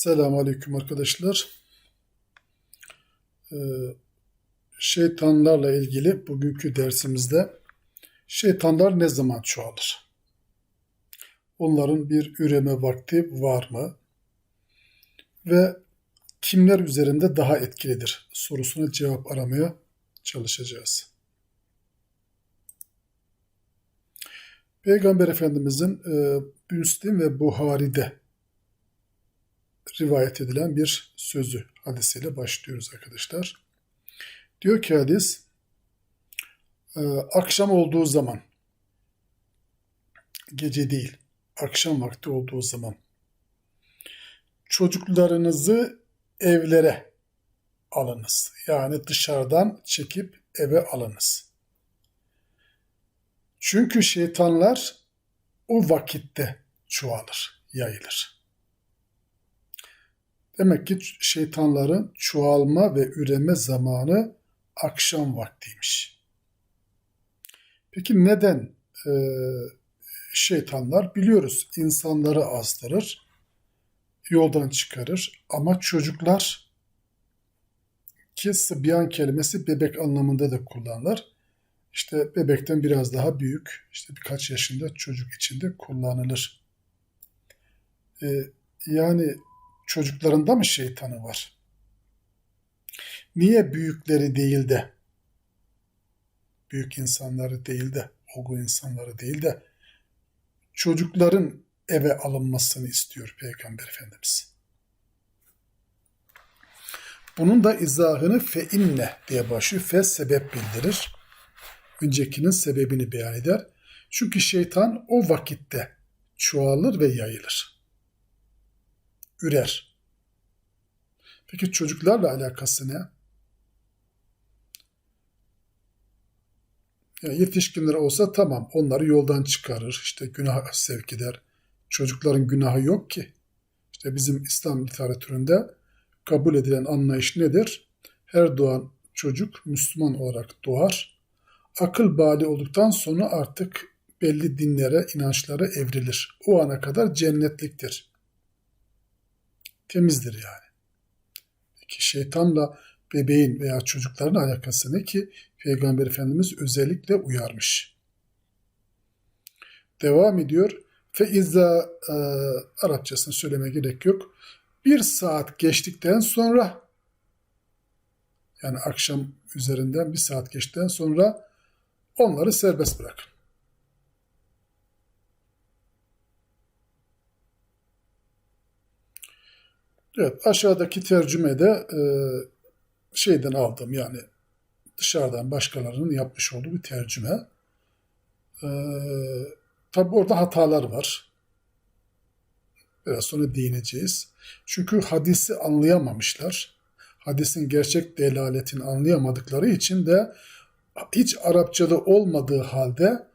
Selamun Aleyküm arkadaşlar. Ee, şeytanlarla ilgili bugünkü dersimizde şeytanlar ne zaman çoğalır? Onların bir üreme vakti var mı? Ve kimler üzerinde daha etkilidir sorusuna cevap aramaya çalışacağız. Peygamber Efendimizin e, Müslim ve Buhari'de rivayet edilen bir sözü hadisiyle başlıyoruz arkadaşlar. Diyor ki hadis, e, akşam olduğu zaman, gece değil, akşam vakti olduğu zaman çocuklarınızı evlere alınız. Yani dışarıdan çekip eve alınız. Çünkü şeytanlar o vakitte çoğalır, yayılır. Demek ki şeytanların çoğalma ve üreme zamanı akşam vaktiymiş. Peki neden e, şeytanlar? Biliyoruz insanları azdırır, yoldan çıkarır ama çocuklar ki sıbyan kelimesi bebek anlamında da kullanılır. İşte bebekten biraz daha büyük, işte birkaç yaşında çocuk içinde kullanılır. E, yani çocuklarında mı şeytanı var? Niye büyükleri değil de, büyük insanları değil de, olgu insanları değil de, çocukların eve alınmasını istiyor Peygamber Efendimiz. Bunun da izahını fe inne diye başlıyor. Fe sebep bildirir. Öncekinin sebebini beyan eder. Çünkü şeytan o vakitte çoğalır ve yayılır ürer. Peki çocuklarla alakası ne? Yani yetişkinler olsa tamam onları yoldan çıkarır, işte günah sevk eder. Çocukların günahı yok ki. İşte bizim İslam literatüründe kabul edilen anlayış nedir? Her doğan çocuk Müslüman olarak doğar. Akıl bali olduktan sonra artık belli dinlere, inançlara evrilir. O ana kadar cennetliktir temizdir yani. Peki şeytanla bebeğin veya çocukların alakası ne ki Peygamber Efendimiz özellikle uyarmış. Devam ediyor. Fe izza e, Arapçasını söyleme gerek yok. Bir saat geçtikten sonra yani akşam üzerinden bir saat geçtikten sonra onları serbest bırakın. Evet, aşağıdaki tercümede e, şeyden aldım yani dışarıdan başkalarının yapmış olduğu bir tercüme. E, tabi orada hatalar var. Biraz sonra değineceğiz. Çünkü hadisi anlayamamışlar. Hadisin gerçek delaletini anlayamadıkları için de hiç Arapçada olmadığı halde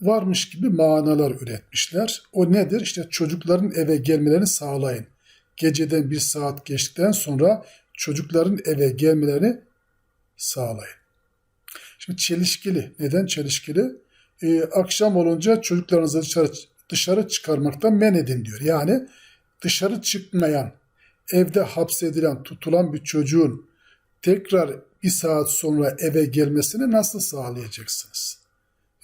varmış gibi manalar üretmişler. O nedir? İşte çocukların eve gelmelerini sağlayın geceden bir saat geçtikten sonra çocukların eve gelmelerini sağlayın. Şimdi çelişkili. Neden çelişkili? Ee, akşam olunca çocuklarınızı dışarı, dışarı çıkarmaktan men edin diyor. Yani dışarı çıkmayan, evde hapsedilen, tutulan bir çocuğun tekrar bir saat sonra eve gelmesini nasıl sağlayacaksınız?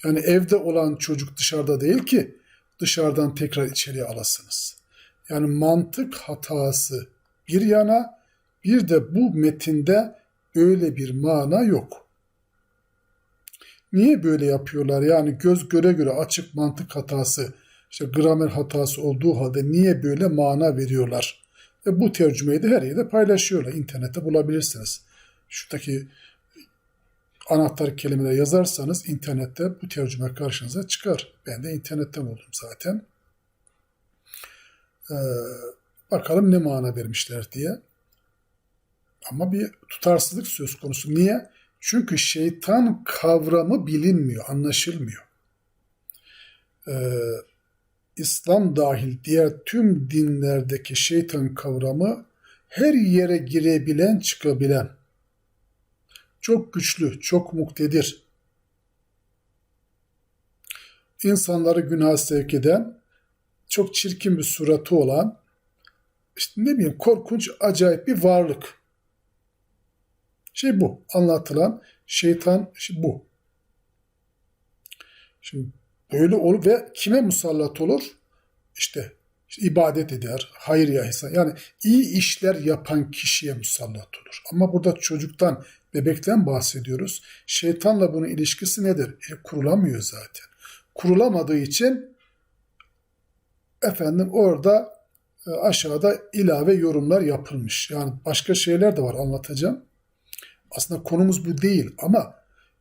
Yani evde olan çocuk dışarıda değil ki dışarıdan tekrar içeriye alasınız. Yani mantık hatası bir yana bir de bu metinde öyle bir mana yok. Niye böyle yapıyorlar? Yani göz göre göre açık mantık hatası, işte gramer hatası olduğu halde niye böyle mana veriyorlar? Ve bu tercümeyi de her yerde paylaşıyorlar. İnternette bulabilirsiniz. Şuradaki anahtar kelimeler yazarsanız internette bu tercüme karşınıza çıkar. Ben de internetten buldum zaten. Ee, bakalım ne mana vermişler diye. Ama bir tutarsızlık söz konusu. Niye? Çünkü şeytan kavramı bilinmiyor, anlaşılmıyor. Ee, İslam dahil diğer tüm dinlerdeki şeytan kavramı her yere girebilen, çıkabilen, çok güçlü, çok muktedir, insanları günah sevk eden, çok çirkin bir suratı olan işte ne bileyim korkunç acayip bir varlık. Şey bu. Anlatılan şeytan şey bu. Şimdi böyle olur ve kime musallat olur? İşte, işte ibadet eder, hayır ya ihsan. Yani iyi işler yapan kişiye musallat olur. Ama burada çocuktan, bebekten bahsediyoruz. Şeytanla bunun ilişkisi nedir? E, kurulamıyor zaten. Kurulamadığı için efendim orada e, aşağıda ilave yorumlar yapılmış. Yani başka şeyler de var anlatacağım. Aslında konumuz bu değil ama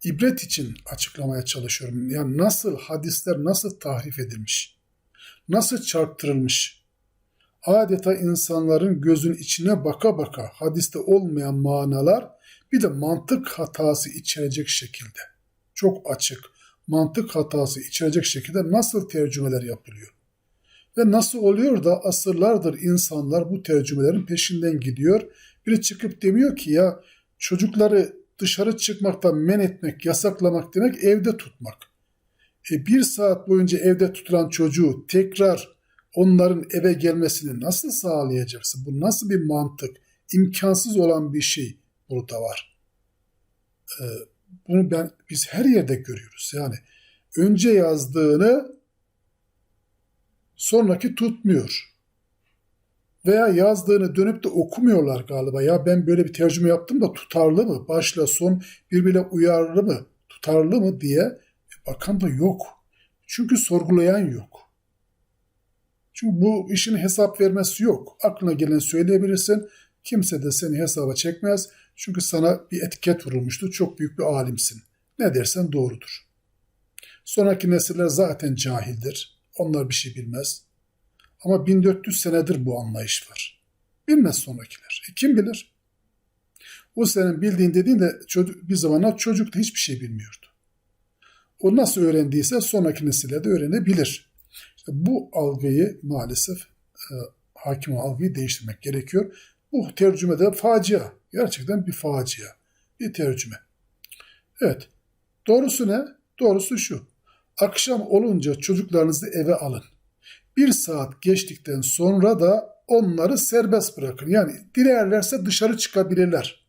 ibret için açıklamaya çalışıyorum. Yani nasıl hadisler nasıl tahrif edilmiş, nasıl çarptırılmış, adeta insanların gözün içine baka baka hadiste olmayan manalar bir de mantık hatası içerecek şekilde, çok açık mantık hatası içerecek şekilde nasıl tercümeler yapılıyor. Ve nasıl oluyor da asırlardır insanlar bu tercümelerin peşinden gidiyor. Biri çıkıp demiyor ki ya çocukları dışarı çıkmaktan men etmek, yasaklamak demek evde tutmak. E bir saat boyunca evde tutulan çocuğu tekrar onların eve gelmesini nasıl sağlayacaksın? Bu nasıl bir mantık? İmkansız olan bir şey burada var. E, bunu ben biz her yerde görüyoruz. Yani önce yazdığını sonraki tutmuyor. Veya yazdığını dönüp de okumuyorlar galiba. Ya ben böyle bir tercüme yaptım da tutarlı mı? Başla son birbirine uyarlı mı? Tutarlı mı diye e, bakan da yok. Çünkü sorgulayan yok. Çünkü bu işin hesap vermesi yok. Aklına gelen söyleyebilirsin. Kimse de seni hesaba çekmez. Çünkü sana bir etiket vurulmuştu. Çok büyük bir alimsin. Ne dersen doğrudur. Sonraki nesiller zaten cahildir. Onlar bir şey bilmez. Ama 1400 senedir bu anlayış var. Bilmez sonrakiler. E kim bilir? O senin bildiğin dediğin de çocuk, bir zamanlar çocuk da hiçbir şey bilmiyordu. O nasıl öğrendiyse sonraki nesiller de öğrenebilir. İşte bu algıyı maalesef e, hakim algıyı değiştirmek gerekiyor. Bu tercümede facia. Gerçekten bir facia. Bir tercüme. Evet. Doğrusu ne? Doğrusu şu. Akşam olunca çocuklarınızı eve alın. Bir saat geçtikten sonra da onları serbest bırakın. Yani dilerlerse dışarı çıkabilirler.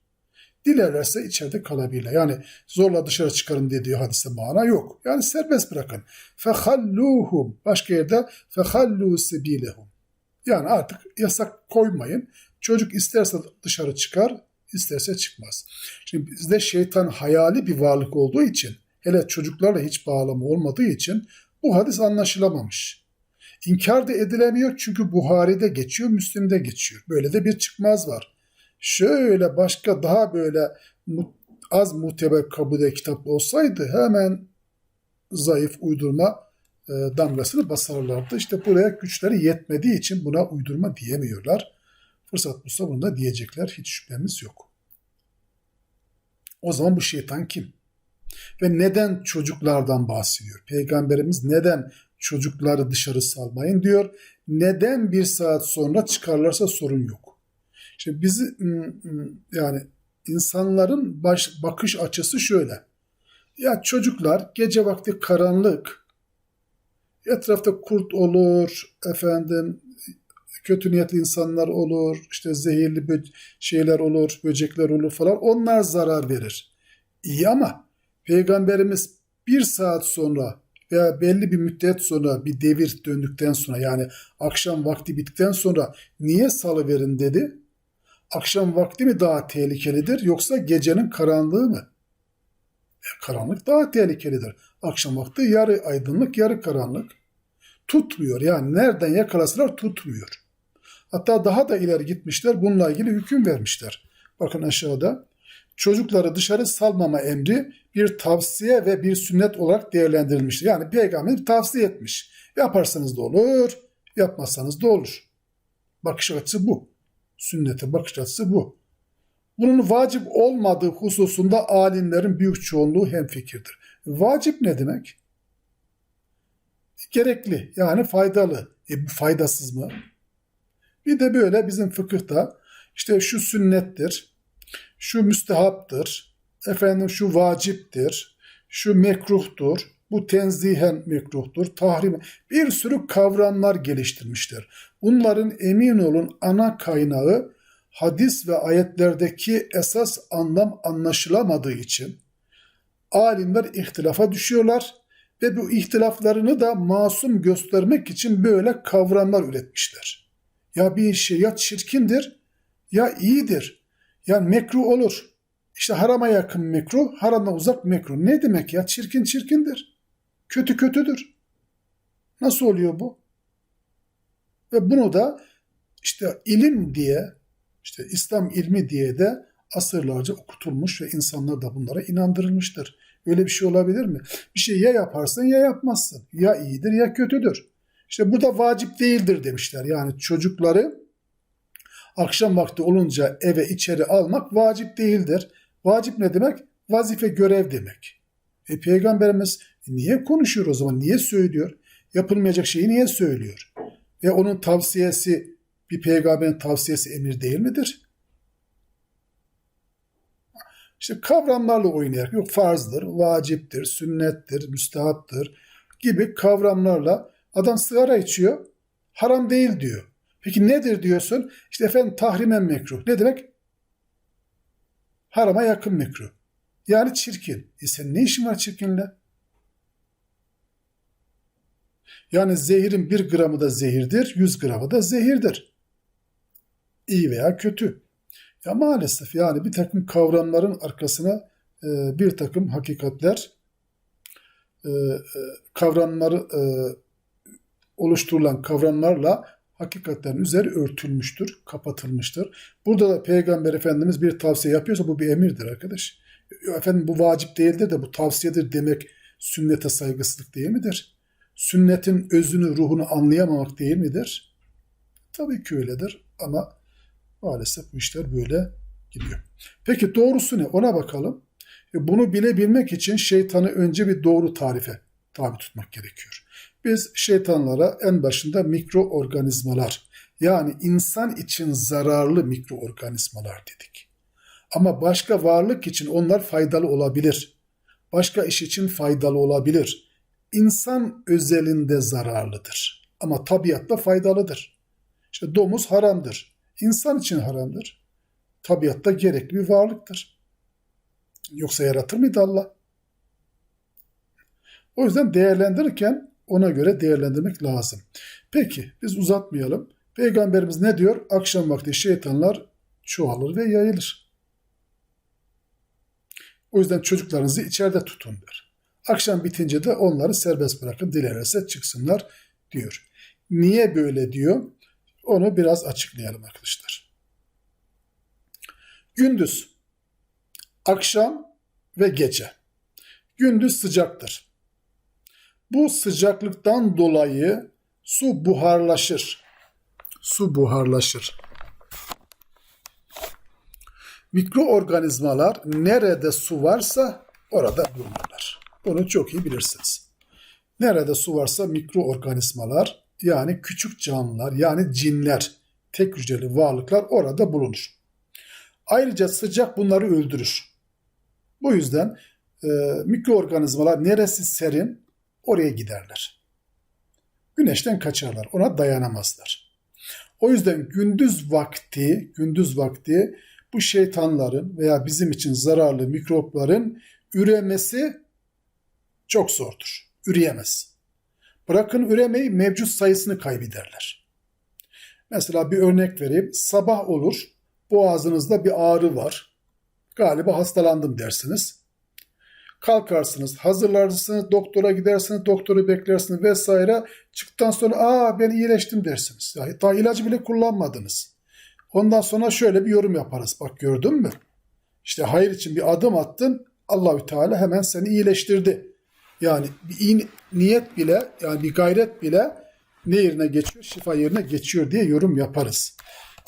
Dilerlerse içeride kalabilirler. Yani zorla dışarı çıkarın dediği hadise mana yok. Yani serbest bırakın. Fehalluhum. Başka yerde fehallu sebilehum. Yani artık yasak koymayın. Çocuk isterse dışarı çıkar, isterse çıkmaz. Şimdi bizde şeytan hayali bir varlık olduğu için, hele çocuklarla hiç bağlamı olmadığı için bu hadis anlaşılamamış. İnkar da edilemiyor çünkü Buhari'de geçiyor, Müslim'de geçiyor. Böyle de bir çıkmaz var. Şöyle başka daha böyle az muteber kabulde kitap olsaydı hemen zayıf uydurma e, damgasını basarlardı. İşte buraya güçleri yetmediği için buna uydurma diyemiyorlar. Fırsat bulsa bunu da diyecekler. Hiç şüphemiz yok. O zaman bu şeytan kim? Ve neden çocuklardan bahsediyor? Peygamberimiz neden çocukları dışarı salmayın diyor. Neden bir saat sonra çıkarlarsa sorun yok. Şimdi bizi yani insanların baş, bakış açısı şöyle. Ya çocuklar gece vakti karanlık, etrafta kurt olur, efendim kötü niyetli insanlar olur, işte zehirli şeyler olur, böcekler olur falan. Onlar zarar verir. İyi ama Peygamberimiz bir saat sonra veya belli bir müddet sonra bir devir döndükten sonra yani akşam vakti bittikten sonra niye salıverin dedi? Akşam vakti mi daha tehlikelidir yoksa gecenin karanlığı mı? E, karanlık daha tehlikelidir. Akşam vakti yarı aydınlık yarı karanlık. Tutmuyor yani nereden yakalasalar tutmuyor. Hatta daha da ileri gitmişler bununla ilgili hüküm vermişler. Bakın aşağıda çocukları dışarı salmama emri bir tavsiye ve bir sünnet olarak değerlendirilmiştir. Yani peygamber tavsiye etmiş. Yaparsanız da olur, yapmazsanız da olur. Bakış açısı bu. Sünnete bakış açısı bu. Bunun vacip olmadığı hususunda alimlerin büyük çoğunluğu hemfikirdir. Vacip ne demek? Gerekli yani faydalı. E bu faydasız mı? Bir de böyle bizim fıkıhta işte şu sünnettir, şu müstehaptır, efendim şu vaciptir, şu mekruhtur. Bu tenzihen mekruhtur, tahrim. Bir sürü kavramlar geliştirmişler. Bunların emin olun ana kaynağı hadis ve ayetlerdeki esas anlam anlaşılamadığı için alimler ihtilafa düşüyorlar ve bu ihtilaflarını da masum göstermek için böyle kavramlar üretmişler. Ya bir şey ya çirkindir ya iyidir. Yani mekruh olur. İşte harama yakın mekruh, harama uzak mekruh. Ne demek ya? Çirkin çirkindir. Kötü kötüdür. Nasıl oluyor bu? Ve bunu da işte ilim diye, işte İslam ilmi diye de asırlarca okutulmuş ve insanlar da bunlara inandırılmıştır. Öyle bir şey olabilir mi? Bir şey ya yaparsın ya yapmazsın. Ya iyidir ya kötüdür. İşte burada vacip değildir demişler. Yani çocukları akşam vakti olunca eve içeri almak vacip değildir. Vacip ne demek? Vazife görev demek. E peygamberimiz niye konuşuyor o zaman? Niye söylüyor? Yapılmayacak şeyi niye söylüyor? Ve onun tavsiyesi bir peygamberin tavsiyesi emir değil midir? İşte kavramlarla oynayarak yok farzdır, vaciptir, sünnettir, müstehaptır gibi kavramlarla adam sigara içiyor, haram değil diyor. Peki nedir diyorsun? İşte efendim tahrimen mekruh. Ne demek? Harama yakın mekruh. Yani çirkin. E sen ne işin var çirkinle? Yani zehirin bir gramı da zehirdir, yüz gramı da zehirdir. İyi veya kötü. Ya maalesef yani bir takım kavramların arkasına e, bir takım hakikatler, e, e, kavramları e, oluşturulan kavramlarla hakikatlerin üzeri örtülmüştür, kapatılmıştır. Burada da Peygamber Efendimiz bir tavsiye yapıyorsa bu bir emirdir arkadaş. Efendim bu vacip değildir de bu tavsiyedir demek sünnete saygısızlık değil midir? Sünnetin özünü, ruhunu anlayamamak değil midir? Tabii ki öyledir ama maalesef bu işler böyle gidiyor. Peki doğrusu ne? Ona bakalım. E bunu bilebilmek için şeytanı önce bir doğru tarife tabi tutmak gerekiyor. Biz şeytanlara en başında mikroorganizmalar yani insan için zararlı mikroorganizmalar dedik. Ama başka varlık için onlar faydalı olabilir. Başka iş için faydalı olabilir. İnsan özelinde zararlıdır. Ama tabiatta faydalıdır. İşte domuz haramdır. İnsan için haramdır. Tabiatta gerekli bir varlıktır. Yoksa yaratır mıydı Allah? O yüzden değerlendirirken ona göre değerlendirmek lazım. Peki biz uzatmayalım. Peygamberimiz ne diyor? Akşam vakti şeytanlar çoğalır ve yayılır. O yüzden çocuklarınızı içeride tutun der. Akşam bitince de onları serbest bırakın dilerse çıksınlar diyor. Niye böyle diyor? Onu biraz açıklayalım arkadaşlar. Gündüz, akşam ve gece. Gündüz sıcaktır. Bu sıcaklıktan dolayı su buharlaşır. Su buharlaşır. Mikroorganizmalar nerede su varsa orada bulunurlar. Bunu çok iyi bilirsiniz. Nerede su varsa mikroorganizmalar yani küçük canlılar yani cinler, tek hücreli varlıklar orada bulunur. Ayrıca sıcak bunları öldürür. Bu yüzden e, mikroorganizmalar neresi serin oraya giderler. Güneşten kaçarlar, ona dayanamazlar. O yüzden gündüz vakti, gündüz vakti bu şeytanların veya bizim için zararlı mikropların üremesi çok zordur. Üreyemez. Bırakın üremeyi mevcut sayısını kaybederler. Mesela bir örnek vereyim. Sabah olur, boğazınızda bir ağrı var. Galiba hastalandım dersiniz. Kalkarsınız, hazırlarsınız, doktora gidersiniz, doktoru beklersiniz vesaire. Çıktıktan sonra aa ben iyileştim dersiniz. Yani daha ilacı bile kullanmadınız. Ondan sonra şöyle bir yorum yaparız. Bak gördün mü? İşte hayır için bir adım attın. Allahü Teala hemen seni iyileştirdi. Yani bir iyi niyet bile yani bir gayret bile ne yerine geçiyor? Şifa yerine geçiyor diye yorum yaparız.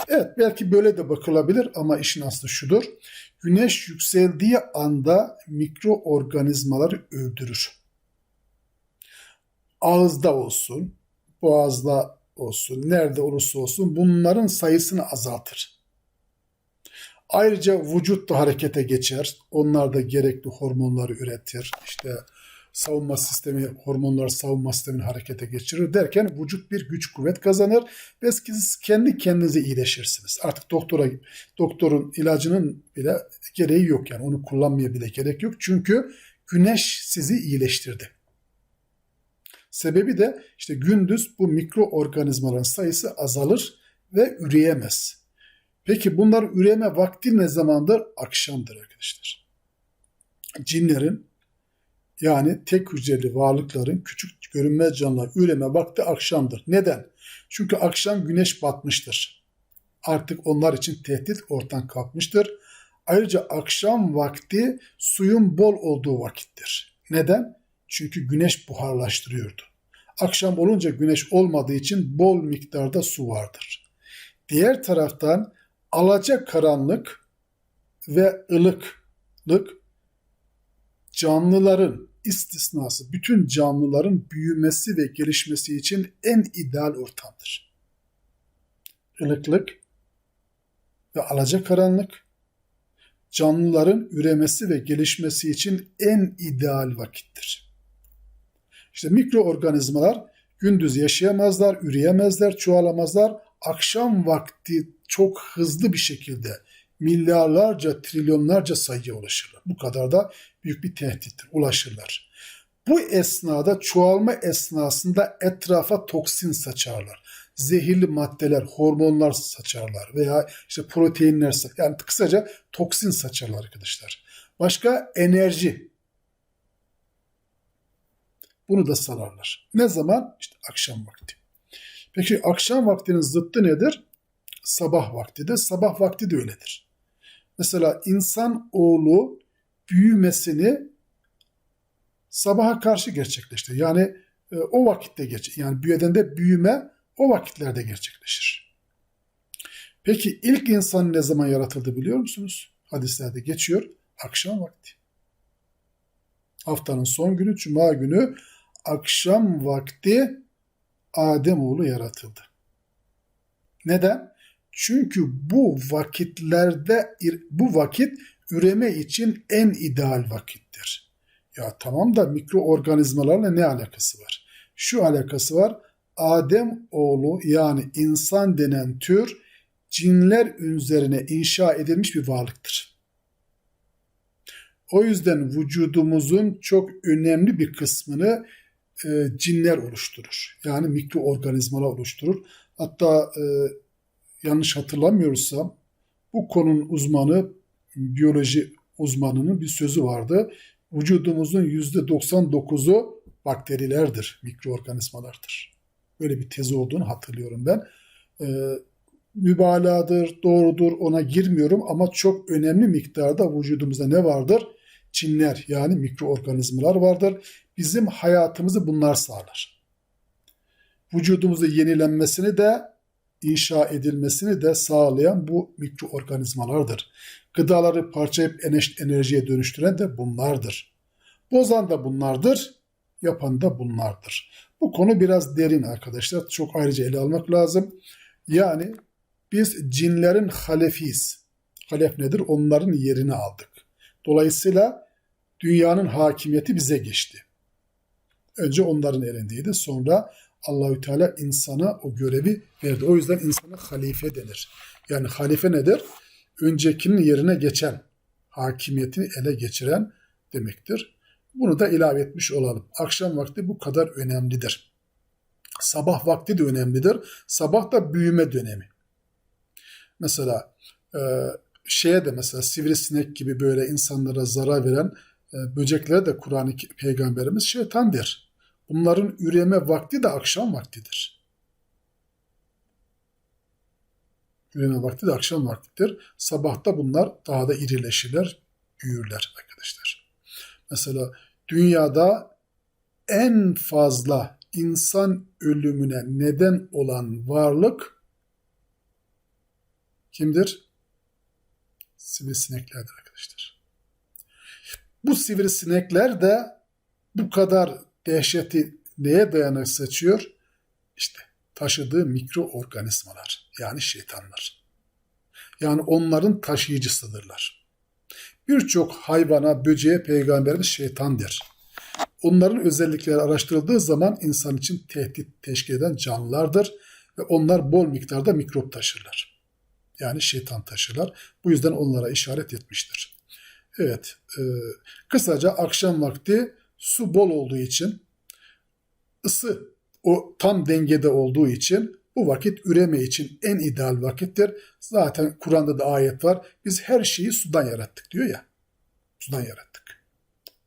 Evet belki böyle de bakılabilir ama işin aslı şudur. Güneş yükseldiği anda mikroorganizmaları öldürür. Ağızda olsun, boğazda olsun, nerede olursa olsun bunların sayısını azaltır. Ayrıca vücut da harekete geçer. Onlar da gerekli hormonları üretir. İşte savunma sistemi, hormonlar savunma sistemini harekete geçirir derken vücut bir güç kuvvet kazanır ve siz kendi kendinize iyileşirsiniz. Artık doktora doktorun ilacının bile gereği yok yani onu kullanmaya bile gerek yok. Çünkü güneş sizi iyileştirdi. Sebebi de işte gündüz bu mikroorganizmaların sayısı azalır ve üreyemez. Peki bunlar üreme vakti ne zamandır? Akşamdır arkadaşlar. Cinlerin yani tek hücreli varlıkların küçük görünmez canlılar üreme vakti akşamdır. Neden? Çünkü akşam güneş batmıştır. Artık onlar için tehdit ortadan kalkmıştır. Ayrıca akşam vakti suyun bol olduğu vakittir. Neden? Çünkü güneş buharlaştırıyordu. Akşam olunca güneş olmadığı için bol miktarda su vardır. Diğer taraftan alaca karanlık ve ılıklık canlıların istisnası, bütün canlıların büyümesi ve gelişmesi için en ideal ortamdır. Ilıklık ve alacakaranlık canlıların üremesi ve gelişmesi için en ideal vakittir. İşte mikroorganizmalar gündüz yaşayamazlar, üreyemezler, çoğalamazlar. Akşam vakti çok hızlı bir şekilde milyarlarca, trilyonlarca sayıya ulaşırlar. Bu kadar da büyük bir tehdittir. Ulaşırlar. Bu esnada çoğalma esnasında etrafa toksin saçarlar. Zehirli maddeler, hormonlar saçarlar veya işte proteinler saçarlar. Yani kısaca toksin saçarlar arkadaşlar. Başka enerji. Bunu da salarlar. Ne zaman? İşte akşam vakti. Peki akşam vaktinin zıttı nedir? Sabah vakti de. Sabah vakti de öyledir. Mesela insan oğlu büyümesini sabaha karşı gerçekleştir. Yani e, o vakitte geç. Yani büyüdende büyüme o vakitlerde gerçekleşir. Peki ilk insan ne zaman yaratıldı biliyor musunuz? Hadislerde geçiyor. Akşam vakti. Haftanın son günü, cuma günü akşam vakti Adem oğlu yaratıldı. Neden? Çünkü bu vakitlerde bu vakit üreme için en ideal vakittir. Ya tamam da mikroorganizmalarla ne alakası var? Şu alakası var. Adem oğlu yani insan denen tür cinler üzerine inşa edilmiş bir varlıktır. O yüzden vücudumuzun çok önemli bir kısmını e, cinler oluşturur. Yani mikroorganizmalar oluşturur. Hatta e, yanlış hatırlamıyorsam bu konunun uzmanı, biyoloji uzmanının bir sözü vardı. Vücudumuzun %99'u bakterilerdir, mikroorganizmalardır. Böyle bir tezi olduğunu hatırlıyorum ben. Ee, mübalağadır, doğrudur ona girmiyorum ama çok önemli miktarda vücudumuzda ne vardır? Çinler yani mikroorganizmalar vardır. Bizim hayatımızı bunlar sağlar. Vücudumuzun yenilenmesini de inşa edilmesini de sağlayan bu mikroorganizmalardır. Gıdaları parçalayıp enerjiye dönüştüren de bunlardır. Bozan da bunlardır, yapan da bunlardır. Bu konu biraz derin arkadaşlar. Çok ayrıca ele almak lazım. Yani biz cinlerin halefiyiz. Halef nedir? Onların yerini aldık. Dolayısıyla dünyanın hakimiyeti bize geçti. Önce onların elindeydi. Sonra Allahü Teala insana o görevi verdi. O yüzden insana halife denir. Yani halife nedir? Öncekinin yerine geçen, hakimiyetini ele geçiren demektir. Bunu da ilave etmiş olalım. Akşam vakti bu kadar önemlidir. Sabah vakti de önemlidir. Sabah da büyüme dönemi. Mesela e, şeye de mesela sivrisinek gibi böyle insanlara zarar veren e, böceklere de Kur'an-ı Peygamberimiz şeytan der. Bunların üreme vakti de akşam vaktidir. Üreme vakti de akşam vaktidir. Sabahta bunlar daha da irileşirler, büyürler arkadaşlar. Mesela dünyada en fazla insan ölümüne neden olan varlık kimdir? Sivrisineklerdir arkadaşlar. Bu sivrisinekler de bu kadar dehşeti neye dayanak seçiyor? İşte taşıdığı mikroorganizmalar yani şeytanlar. Yani onların taşıyıcısıdırlar. Birçok hayvana, böceğe peygamberimiz şeytan der. Onların özellikleri araştırıldığı zaman insan için tehdit teşkil eden canlılardır ve onlar bol miktarda mikrop taşırlar. Yani şeytan taşırlar. Bu yüzden onlara işaret etmiştir. Evet, e, kısaca akşam vakti su bol olduğu için, ısı o tam dengede olduğu için bu vakit üreme için en ideal vakittir. Zaten Kur'an'da da ayet var. Biz her şeyi sudan yarattık diyor ya. Sudan yarattık.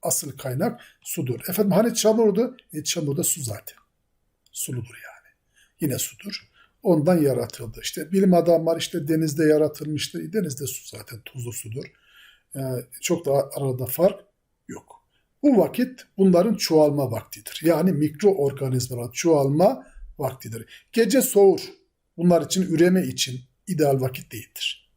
Asıl kaynak sudur. Efendim hani çamurdu? E, çamur da su zaten. Suludur yani. Yine sudur. Ondan yaratıldı. İşte bilim adamlar işte denizde yaratılmıştı. Denizde su zaten tuzlu sudur. Yani çok da arada fark yok. Bu vakit bunların çoğalma vaktidir. Yani mikroorganizmaların çoğalma vaktidir. Gece soğur. Bunlar için üreme için ideal vakit değildir.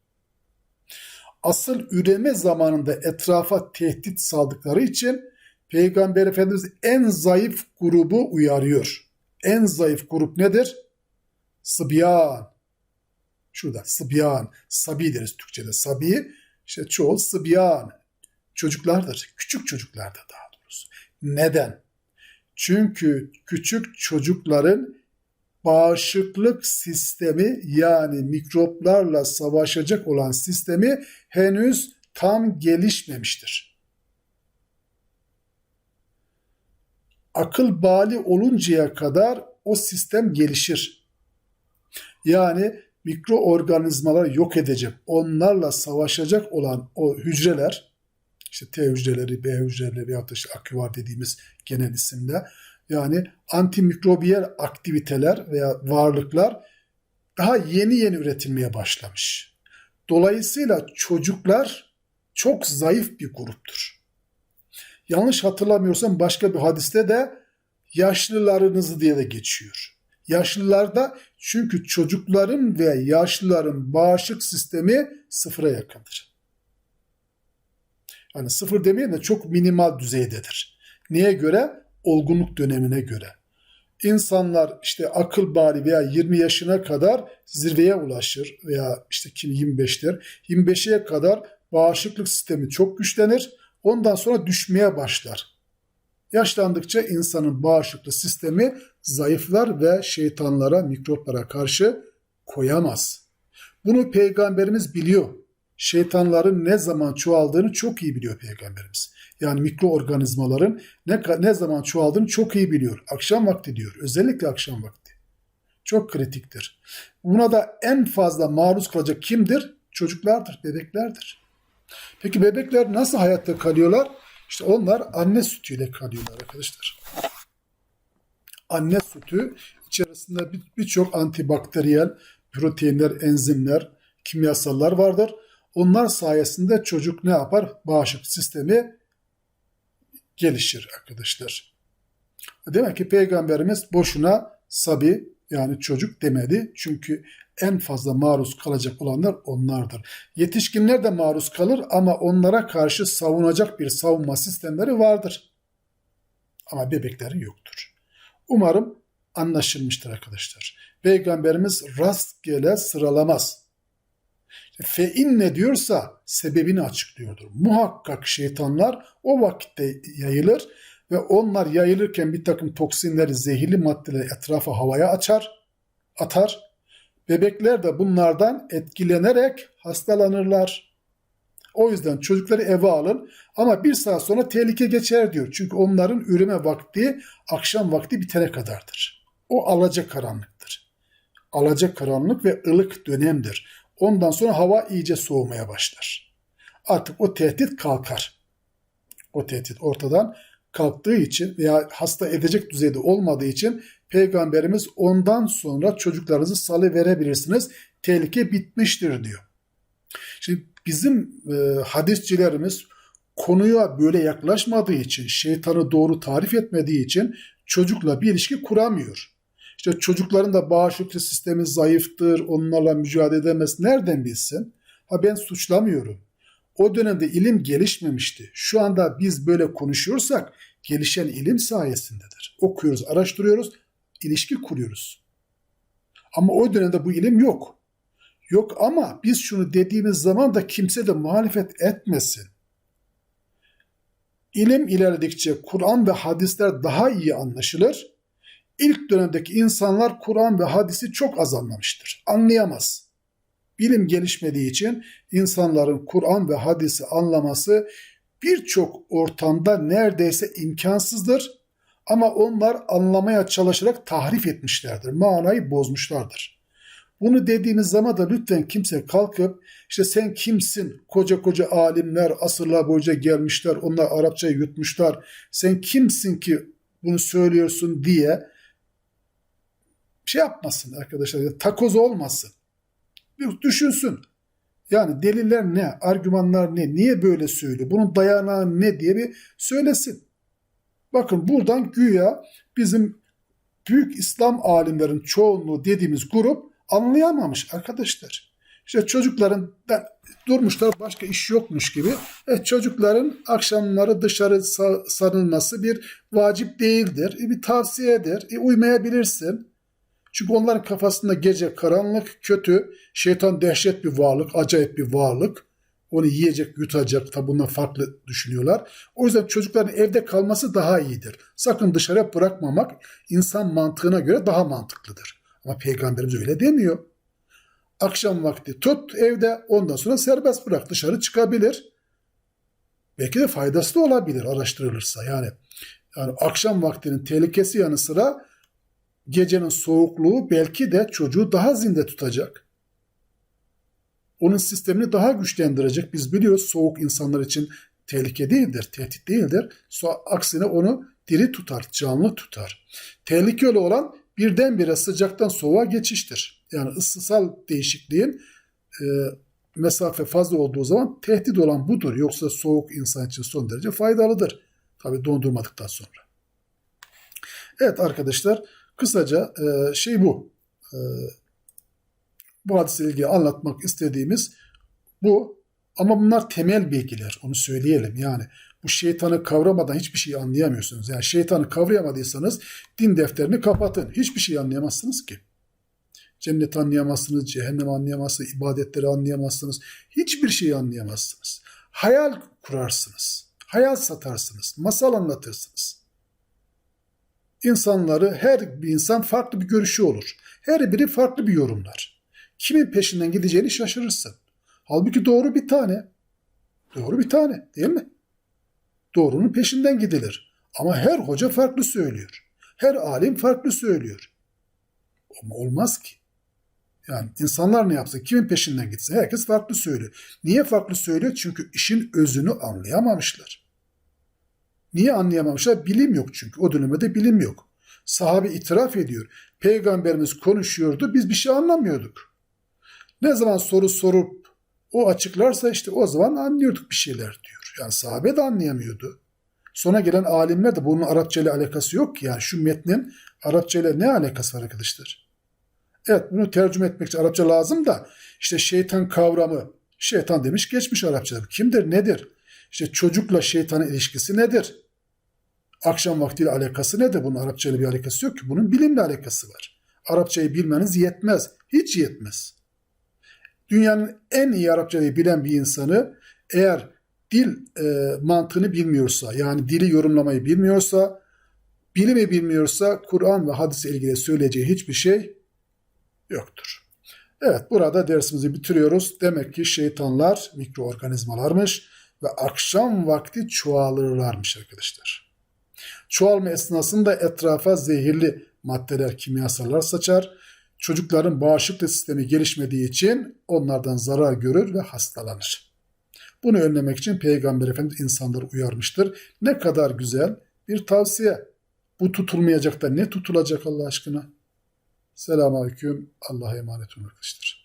Asıl üreme zamanında etrafa tehdit saldıkları için Peygamber Efendimiz en zayıf grubu uyarıyor. En zayıf grup nedir? Sıbyan. Şurada sıbyan. Sabi deriz Türkçe'de. Sabi işte çoğul sıbyan. Çocuklardır. Küçük çocuklardır daha doğrusu. Neden? Çünkü küçük çocukların bağışıklık sistemi yani mikroplarla savaşacak olan sistemi henüz tam gelişmemiştir. Akıl bali oluncaya kadar o sistem gelişir. Yani mikroorganizmalar yok edecek, onlarla savaşacak olan o hücreler, işte T hücreleri, B hücreleri veyahut da işte aküvar dediğimiz genel isimde, yani antimikrobiyel aktiviteler veya varlıklar daha yeni yeni üretilmeye başlamış. Dolayısıyla çocuklar çok zayıf bir gruptur. Yanlış hatırlamıyorsam başka bir hadiste de yaşlılarınızı diye de geçiyor. Yaşlılarda çünkü çocukların ve yaşlıların bağışıklık sistemi sıfıra yakındır. Yani sıfır demeyelim de çok minimal düzeydedir. Neye göre? olgunluk dönemine göre. İnsanlar işte akıl bali veya 20 yaşına kadar zirveye ulaşır veya işte kim 25'tir. 25'e kadar bağışıklık sistemi çok güçlenir. Ondan sonra düşmeye başlar. Yaşlandıkça insanın bağışıklık sistemi zayıflar ve şeytanlara, mikroplara karşı koyamaz. Bunu peygamberimiz biliyor. Şeytanların ne zaman çoğaldığını çok iyi biliyor peygamberimiz yani mikroorganizmaların ne, ne zaman çoğaldığını çok iyi biliyor. Akşam vakti diyor. Özellikle akşam vakti. Çok kritiktir. Buna da en fazla maruz kalacak kimdir? Çocuklardır, bebeklerdir. Peki bebekler nasıl hayatta kalıyorlar? İşte onlar anne sütüyle kalıyorlar arkadaşlar. Anne sütü içerisinde birçok bir antibakteriyel proteinler, enzimler, kimyasallar vardır. Onlar sayesinde çocuk ne yapar? Bağışıklık sistemi gelişir arkadaşlar. Demek ki Peygamberimiz boşuna sabi yani çocuk demedi. Çünkü en fazla maruz kalacak olanlar onlardır. Yetişkinler de maruz kalır ama onlara karşı savunacak bir savunma sistemleri vardır. Ama bebeklerin yoktur. Umarım anlaşılmıştır arkadaşlar. Peygamberimiz rastgele sıralamaz fe inne diyorsa sebebini açıklıyordur. Muhakkak şeytanlar o vakitte yayılır ve onlar yayılırken bir takım toksinleri, zehirli maddeleri etrafa havaya açar, atar. Bebekler de bunlardan etkilenerek hastalanırlar. O yüzden çocukları eve alın ama bir saat sonra tehlike geçer diyor. Çünkü onların üreme vakti akşam vakti bitene kadardır. O alacak karanlıktır. Alacak karanlık ve ılık dönemdir. Ondan sonra hava iyice soğumaya başlar. Artık o tehdit kalkar. O tehdit ortadan kalktığı için veya hasta edecek düzeyde olmadığı için Peygamberimiz ondan sonra çocuklarınızı salı verebilirsiniz. Tehlike bitmiştir diyor. Şimdi bizim e, hadisçilerimiz konuya böyle yaklaşmadığı için, şeytanı doğru tarif etmediği için çocukla bir ilişki kuramıyor. İşte çocukların da bağışıklık sistemi zayıftır, onlarla mücadele edemez. Nereden bilsin? Ha ben suçlamıyorum. O dönemde ilim gelişmemişti. Şu anda biz böyle konuşuyorsak gelişen ilim sayesindedir. Okuyoruz, araştırıyoruz, ilişki kuruyoruz. Ama o dönemde bu ilim yok. Yok ama biz şunu dediğimiz zaman da kimse de muhalefet etmesin. İlim ilerledikçe Kur'an ve hadisler daha iyi anlaşılır. İlk dönemdeki insanlar Kur'an ve hadisi çok az anlamıştır. Anlayamaz. Bilim gelişmediği için insanların Kur'an ve hadisi anlaması birçok ortamda neredeyse imkansızdır. Ama onlar anlamaya çalışarak tahrif etmişlerdir. Manayı bozmuşlardır. Bunu dediğimiz zaman da lütfen kimse kalkıp işte sen kimsin? Koca koca alimler asırlar boyunca gelmişler. Onlar Arapçayı yutmuşlar. Sen kimsin ki bunu söylüyorsun diye şey yapmasın arkadaşlar. Takoz olmasın. Düşünsün. Yani deliller ne? Argümanlar ne? Niye böyle söylüyor? Bunun dayanağı ne diye bir söylesin. Bakın buradan güya bizim büyük İslam alimlerin çoğunluğu dediğimiz grup anlayamamış arkadaşlar. İşte çocukların da durmuşlar başka iş yokmuş gibi. E, çocukların akşamları dışarı sa- sarılması bir vacip değildir. E, bir tavsiyedir. E, uymayabilirsin. Çünkü onların kafasında gece karanlık, kötü, şeytan dehşet bir varlık, acayip bir varlık. Onu yiyecek, yutacak. Tabi bunlar farklı düşünüyorlar. O yüzden çocukların evde kalması daha iyidir. Sakın dışarıya bırakmamak insan mantığına göre daha mantıklıdır. Ama peygamberimiz öyle demiyor. Akşam vakti tut evde ondan sonra serbest bırak dışarı çıkabilir. Belki de faydası da olabilir araştırılırsa. Yani yani akşam vaktinin tehlikesi yanı sıra gecenin soğukluğu belki de çocuğu daha zinde tutacak. Onun sistemini daha güçlendirecek. Biz biliyoruz soğuk insanlar için tehlike değildir, tehdit değildir. Aksine onu diri tutar, canlı tutar. Tehlikeli olan birdenbire sıcaktan soğuğa geçiştir. Yani ısısal değişikliğin e, mesafe fazla olduğu zaman tehdit olan budur. Yoksa soğuk insan için son derece faydalıdır. Tabi dondurmadıktan sonra. Evet arkadaşlar kısaca e, şey bu. E, bu hadisle ilgili anlatmak istediğimiz bu. Ama bunlar temel bilgiler. Onu söyleyelim. Yani bu şeytanı kavramadan hiçbir şey anlayamıyorsunuz. Yani şeytanı kavrayamadıysanız din defterini kapatın. Hiçbir şey anlayamazsınız ki. Cennet anlayamazsınız, cehennem anlayamazsınız, ibadetleri anlayamazsınız. Hiçbir şeyi anlayamazsınız. Hayal kurarsınız. Hayal satarsınız. Masal anlatırsınız. İnsanları her bir insan farklı bir görüşü olur. Her biri farklı bir yorumlar. Kimin peşinden gideceğini şaşırırsın. Halbuki doğru bir tane. Doğru bir tane değil mi? Doğrunun peşinden gidilir. Ama her hoca farklı söylüyor. Her alim farklı söylüyor. Ama olmaz ki. Yani insanlar ne yapsın? Kimin peşinden gitsin? Herkes farklı söylüyor. Niye farklı söylüyor? Çünkü işin özünü anlayamamışlar. Niye anlayamamışlar? Bilim yok çünkü. O dönemde bilim yok. Sahabe itiraf ediyor. Peygamberimiz konuşuyordu, biz bir şey anlamıyorduk. Ne zaman soru sorup o açıklarsa işte o zaman anlıyorduk bir şeyler diyor. Yani sahabe de anlayamıyordu. Sonra gelen alimler de bunun Arapça ile alakası yok ki. Yani şu metnin Arapça ile ne alakası var arkadaşlar? Evet bunu tercüme etmek için Arapça lazım da işte şeytan kavramı, şeytan demiş geçmiş Arapçada. Kimdir, nedir? İşte çocukla şeytanın ilişkisi nedir? Akşam vaktiyle alakası nedir? Bunun Arapça ile bir alakası yok ki. Bunun bilimle alakası var. Arapçayı bilmeniz yetmez. Hiç yetmez. Dünyanın en iyi Arapçayı bilen bir insanı eğer dil e, mantığını bilmiyorsa, yani dili yorumlamayı bilmiyorsa, bilimi bilmiyorsa Kur'an ve hadise ilgili söyleyeceği hiçbir şey yoktur. Evet burada dersimizi bitiriyoruz. Demek ki şeytanlar mikroorganizmalarmış ve akşam vakti çoğalırlarmış arkadaşlar. Çoğalma esnasında etrafa zehirli maddeler, kimyasallar saçar. Çocukların bağışıklık sistemi gelişmediği için onlardan zarar görür ve hastalanır. Bunu önlemek için Peygamber Efendimiz insanları uyarmıştır. Ne kadar güzel bir tavsiye. Bu tutulmayacak da ne tutulacak Allah aşkına? Selamun Aleyküm. Allah'a emanet olun arkadaşlar.